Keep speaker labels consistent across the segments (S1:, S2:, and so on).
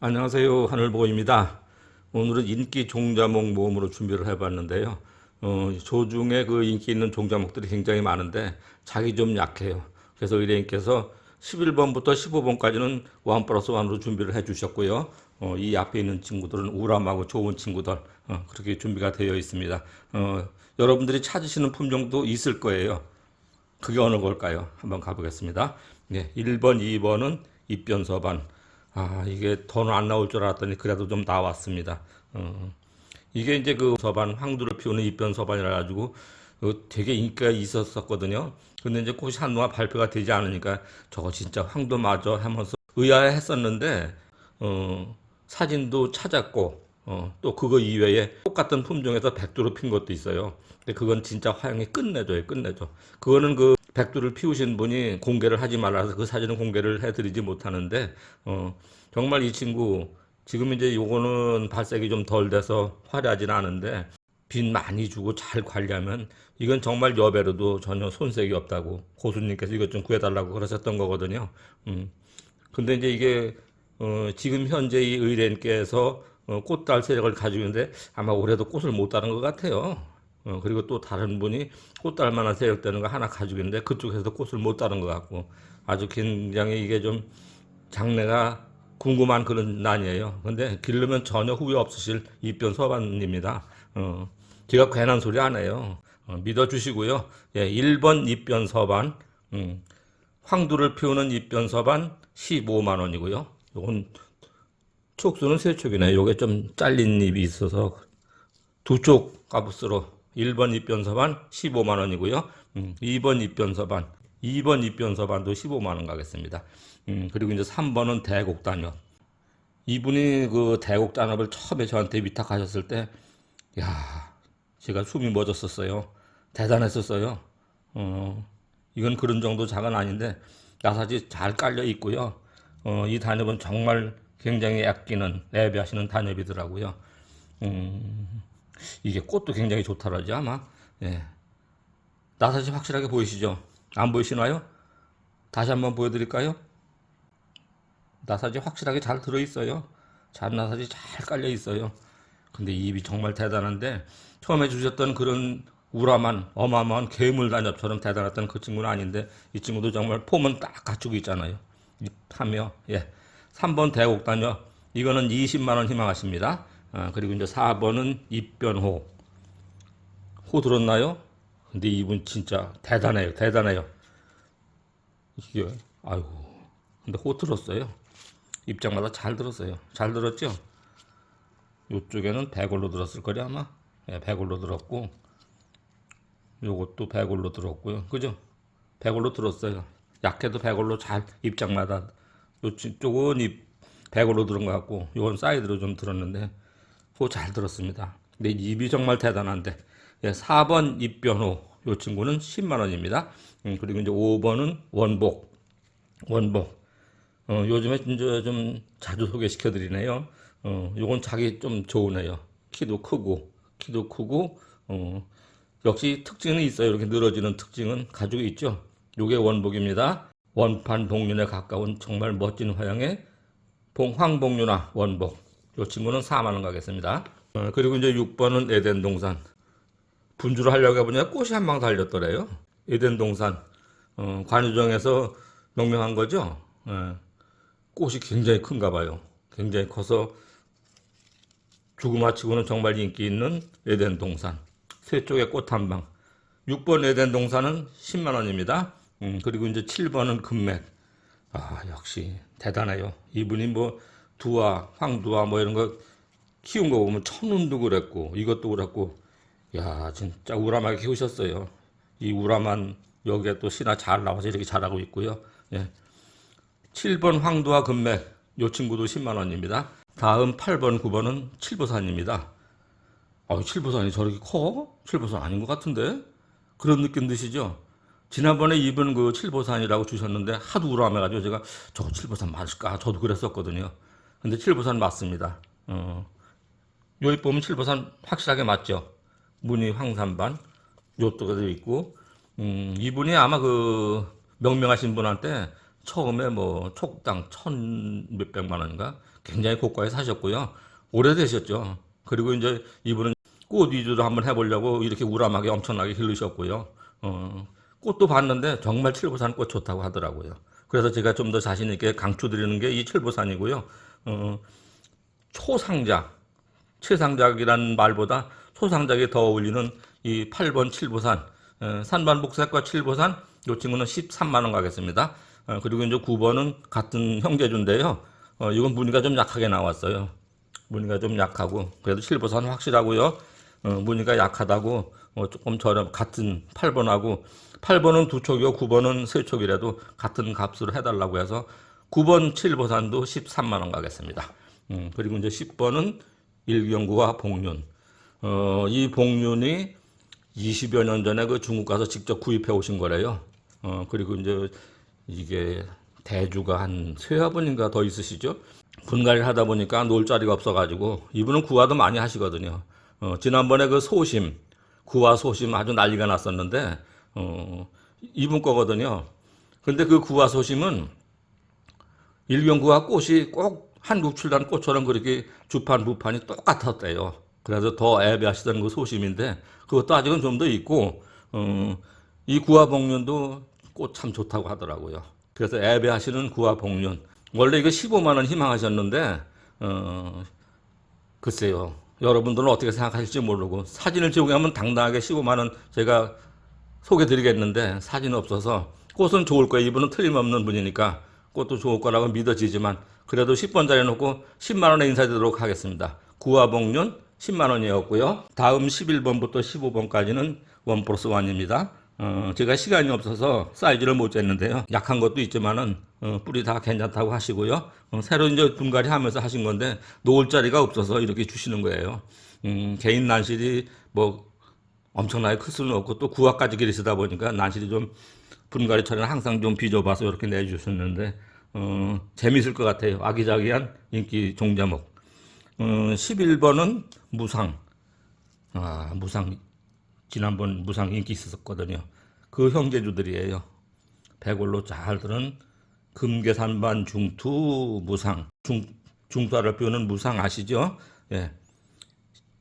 S1: 안녕하세요. 하늘보입니다. 오늘은 인기 종자목 모음으로 준비를 해봤는데요. 어, 조중에 그 인기 있는 종자목들이 굉장히 많은데 자기 좀 약해요. 그래서 의뢰인께서 11번부터 15번까지는 원 플러스 원으로 준비를 해 주셨고요. 어, 이 앞에 있는 친구들은 우람하고 좋은 친구들 어, 그렇게 준비가 되어 있습니다. 어, 여러분들이 찾으시는 품종도 있을 거예요. 그게 어느 걸까요? 한번 가보겠습니다. 네, 1번, 2번은 입변서반. 아, 이게 더는 안 나올 줄 알았더니 그래도 좀 나왔습니다. 어, 이게 이제 그 서반, 황두를 피우는 입변 서반이라 가지고 어, 되게 인기가 있었었거든요. 근데 이제 꽃이 한동안 발표가 되지 않으니까 저거 진짜 황도마저 하면서 의아했었는데, 어, 사진도 찾았고, 어, 또 그거 이외에 똑같은 품종에서 백두를 핀 것도 있어요. 근데 그건 진짜 화양이 끝내줘요, 끝내줘. 그거는 그 백두를 피우신 분이 공개를 하지 말라서 그 사진은 공개를 해드리지 못하는데, 어, 정말 이 친구, 지금 이제 요거는 발색이 좀 덜 돼서 화려하진 않은데, 빛 많이 주고 잘 관리하면 이건 정말 여배로도 전혀 손색이 없다고 고수님께서 이것 좀 구해달라고 그러셨던 거거든요. 음. 근데 이제 이게 어, 지금 현재 이 의뢰인께서 어, 꽃달 세력을 가지고 있는데 아마 올해도 꽃을 못 따는 것 같아요. 어, 그리고 또 다른 분이 꽃 달 만한 세력 되는 거 하나 가지고 있는데 그쪽에서 꽃을 못 따는 것 같고 아주 굉장히 이게 좀 장래가 궁금한 그런 난이에요. 근데 기르면 전혀 후회 없으실 입변 서반입니다. 어, 제가 괜한 소리 안 해요. 어, 믿어주시고요. 예, 1번 입변 서반, 음, 황두를 피우는 입변 서반 15만 원이고요. 요건 촉수는 세 촉이네. 요게 좀 잘린 잎이 있어서 두 쪽 값으로 1번 입변서반 15만 원이고요. 음, 2번 입변서반, 2번 입변서반도 15만 원 가겠습니다. 음, 그리고 이제 3번은 대곡 단엽. 이분이 그 대곡 단엽을 처음에 저한테 위탁하셨을 때, 야, 제가 숨이 멎었었어요. 대단했었어요. 어, 이건 그런 정도 작은 아닌데 나사지 잘 깔려 있고요. 어, 이 단엽은 정말 굉장히 아끼는 애비하시는 단엽이더라고요. 음, 이게 꽃도 굉장히 좋더라죠 아마. 예. 나사지 확실하게 보이시죠? 안 보이시나요? 다시 한번 보여드릴까요? 나사지 확실하게 잘 들어있어요. 잔 나사지 잘 깔려 있어요. 근데 이 입이 정말 대단한데 처음에 주셨던 그런 우람한 어마어마한 괴물 단엽처럼 대단했던 그 친구는 아닌데 이 친구도 정말 폼은 딱 갖추고 있잖아요. 잎하며 예. 3번 대곡 단엽 이거는 20만 원 희망하십니다. 아, 그리고 이제 4번은 입변호 호 들었나요? 근데 이분 진짜 대단해요. 대단해요. 이게 아이고 근데 호 들었어요. 입장마다 잘 들었어요. 잘 들었죠? 요쪽에는 100올로 들었을 거리 아마. 예, 100올로 들었고 요것도 100올로 들었고요. 그죠? 100올로 들었어요. 약해도 100올로 잘 입장마다 요 쪽은 입 100올로 들은 것 같고 요건 사이드로 좀 들었는데 그거 잘 들었습니다. 근데 입이 정말 대단한데 예, 4번 입변호 요 친구는 10만 원입니다. 음, 그리고 이제 5번은 원복 원복 어, 요즘에 이제 좀 자주 소개시켜 드리네요. 어, 요건 자기 좀 좋으네요. 키도 크고, 키도 크고, 어, 역시 특징은 있어요. 이렇게 늘어지는 특징은 가지고 있죠. 요게 원복입니다. 원판 복륜에 가까운 정말 멋진 화양의 봉황복륜화 원복. 요 친구는 4만원 가겠습니다. 어, 그리고 이제 6번은 에덴 동산. 분주를 하려고 해보니까 꽃이 한 방 달렸더래요. 에덴 동산. 어, 관유정에서 명명한 거죠. 예. 꽃이 굉장히 큰가 봐요. 굉장히 커서 주구마치고는 정말 인기 있는 에덴 동산. 세 쪽에 꽃 한 방. 6번 에덴 동산은 10만 원입니다. 음, 그리고 이제 7번은 금맥. 아, 역시 대단해요. 이분이 뭐 두화, 황두화 뭐 이런 거 키운 거 보면 천운도 그랬고 이것도 그랬고 야, 진짜 우람하게 키우셨어요. 이 우람한 여기에 또 신화 잘 나와서 이렇게 잘하고 있고요. 예. 7번 황도와 금맥 요 친구도 10만 원입니다. 다음 8번 9번은 칠보산입니다. 아, 칠보산이 저렇게 커? 칠보산 아닌 것 같은데? 그런 느낌 드시죠? 지난번에 입은 그 칠보산이라고 주셨는데 하도 우람해가지고 제가 저 칠보산 맞을까? 저도 그랬었거든요. 근데 칠보산 맞습니다. 어, 요입 보면 칠보산 확실하게 맞죠? 무늬 황산반 요쪽에도 있고 음, 이분이 아마 그 명명하신 분한테 처음에 뭐 촉당 천 몇백만 원인가 굉장히 고가에 사셨고요. 오래되셨죠. 그리고 이제 이분은 꽃 위주로 한번 해보려고 이렇게 우람하게 엄청나게 기르셨고요. 어, 꽃도 봤는데 정말 칠보산 꽃 좋다고 하더라고요. 그래서 제가 좀 더 자신 있게 강추드리는 게 이 칠보산이고요. 어, 초상작, 최상작이라는 말보다 초상작에 더 어울리는 이 8번 칠보산, 어, 산반복색과 칠보산, 이 친구는 13만 원 가겠습니다. 어, 그리고 이제 9번은 같은 형제주인데요. 어, 이건 무늬가 좀 약하게 나왔어요. 무늬가 좀 약하고 그래도 칠보산 확실하고요. 어, 무늬가 약하다고 어, 조금 저렴 같은 8번하고 8번은 두 촉이고 9번은 세 촉이라도 같은 값으로 해달라고 해서 9번 칠보산도 13만 원 가겠습니다. 음, 그리고 이제 10번은 일경구와 복륜. 어, 이 복륜이 20여 년 전에 그 중국 가서 직접 구입해 오신 거래요. 어, 그리고 이제 이게 대주가 한 세화분인가 더 있으시죠? 분갈이를 하다 보니까 놀 자리가 없어가지고 이분은 구화도 많이 하시거든요. 어, 지난번에 그 소심, 구화 소심 아주 난리가 났었는데, 어, 이분 거거든요. 근데 그 구화 소심은 일경구와 꽃이 꼭 한국 출단 꽃처럼 그렇게 주판, 부판이 똑같았대요. 그래서 더 애배하시던 그 소심인데, 그것도 아직은 좀 더 있고, 어, 이 구화복륜도 꽃 참 좋다고 하더라고요. 그래서 애배하시는 구화복륜. 원래 이거 15만 원 희망하셨는데, 어, 글쎄요. 여러분들은 어떻게 생각하실지 모르고, 사진을 제공하면 당당하게 15만 원 제가 소개 드리겠는데, 사진 없어서, 꽃은 좋을 거예요. 이분은 틀림없는 분이니까, 꽃도 좋을 거라고 믿어지지만, 그래도 10번짜리 놓고 10만 원에 인사드리도록 하겠습니다. 구화복륜 10만 원이었고요. 다음 11번부터 15번까지는 원 플러스 원입니다. 어, 제가 시간이 없어서 사이즈를 못 쟀는데요. 약한 것도 있지만은 어, 뿌리 다 괜찮다고 하시고요. 어, 새로 이제 분갈이 하면서 하신 건데 놓을 자리가 없어서 이렇게 주시는 거예요. 음, 개인 난실이 뭐 엄청나게 클 수는 없고 또 구화까지 기르시다 보니까 난실이 좀 분갈이처럼 항상 좀 빚어봐서 이렇게 내주셨는데 어, 재밌을 것 같아요. 아기자기한 인기 종자목. 어, 11번은 무상. 아, 무상. 지난번 무상 인기 있었거든요. 그 형제주들이에요. 백월로 잘 들은 금계산반 중투 무상. 중, 중투를 표현은 무상 아시죠? 예.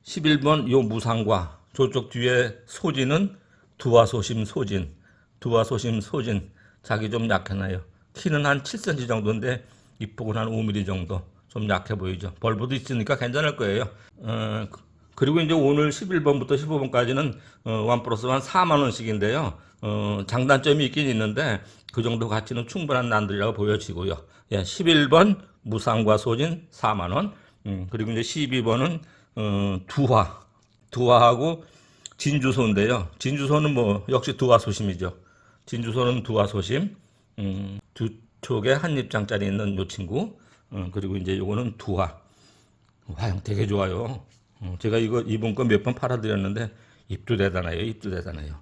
S1: 11번 요 무상과 저쪽 뒤에 소진은 두화소심 소진. 두화소심 소진. 자기 좀 약하나요? 키는 한 7cm 정도인데 입폭은 한 5mm 정도. 좀 약해 보이죠. 벌브도 있으니까 괜찮을 거예요. 어, 그리고 이제 오늘 11번부터 15번까지는 어, 원 플러스 한 4만 원씩인데요. 어, 장단점이 있긴 있는데 그 정도 가치는 충분한 난들이라고 보여지고요. 예, 11번 무상과 소진 4만 원. 음, 그리고 이제 12번은 어, 두화, 두화하고 진주소인데요. 진주소는 뭐 역시 두화 소심이죠. 진주소는 두화 소심. 음, 두 촉에 한 입장짜리 있는 요 친구. 어, 그리고 이제 요거는 두화. 화형 되게 좋아요. 어, 제가 이거 이번 거 몇 번 팔아드렸는데 입도 대단해요. 입도 대단해요.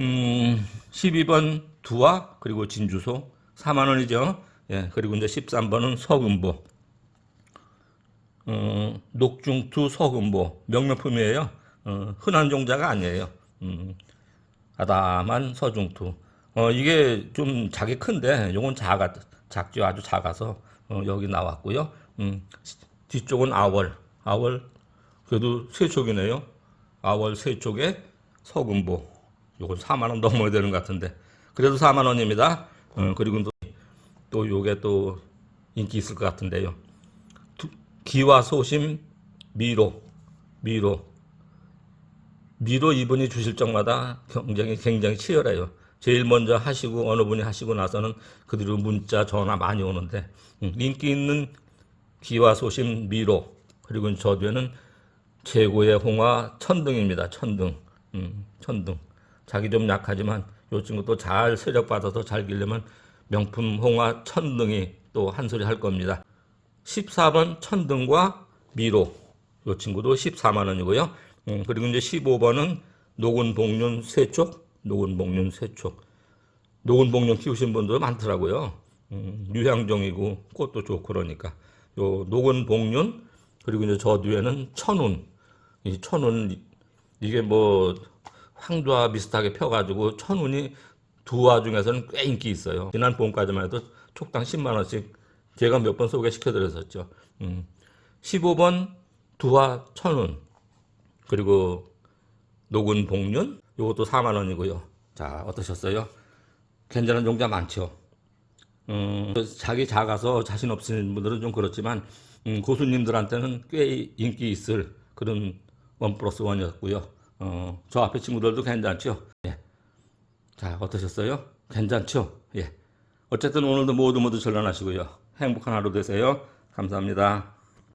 S1: 음, 12번 두화 그리고 진주소 4만 원이죠. 예, 그리고 이제 13번은 서금보. 어, 녹중투 서금보 명명품이에요. 어, 흔한 종자가 아니에요. 음, 아담한 서중투. 어, 이게 좀 작이 큰데 요건 작아 작죠. 아주 작아서 어, 여기 나왔고요. 음, 뒤쪽은 아월. 아월 그래도 세 쪽이네요. 아월 세 쪽에 서금보. 요건 4만 원 넘어야 되는 것 같은데. 그래도 4만 원입니다. 어, 그리고 또, 또 요게 또 인기 있을 것 같은데요. 두- 기와 소심 미로. 미로. 미로 이분이 주실 적마다 굉장히 굉장히 치열해요. 제일 먼저 하시고 어느 분이 하시고 나서는 그대로 문자 전화 많이 오는데 음, 인기 있는 기와 소심 미로 그리고 저 뒤에는 최고의 홍화 천등입니다. 천등. 음, 천등. 자기 좀 약하지만 요 친구도 잘 세력 받아서 잘 기르면 명품 홍화 천등이 또 한 소리 할 겁니다. 14번 천등과 미로. 요 친구도 14만 원이고요. 음, 그리고 이제 15번은 녹은 복륜 세쪽, 녹은 복륜 세쪽. 녹은 복륜 키우신 분들 많더라고요. 음, 유향종이고 꽃도 좋고 그러니까. 요 녹은 복륜 그리고 이제 저 뒤에는 천운. 이 천운 이게 뭐 황두와 비슷하게 펴가지고 천운이 두화 중에서는 꽤 인기 있어요. 지난 봄까지만 해도 촉당 10만 원씩 제가 몇 번 소개시켜 드렸었죠. 음. 15번 두화 천운 그리고 녹은 복륜 요것도 4만 원이고요. 자 어떠셨어요? 괜찮은 종자 많죠. 음, 자기 작아서 자신 없으신 분들은 좀 그렇지만 음, 고수님들한테는 꽤 인기 있을 그런 원 플러스 원이었고요. 어, 저 앞에 친구들도 괜찮죠. 예. 자 어떠셨어요? 괜찮죠? 예. 어쨌든 오늘도 모두 모두 전란하시고요. 행복한 하루 되세요. 감사합니다.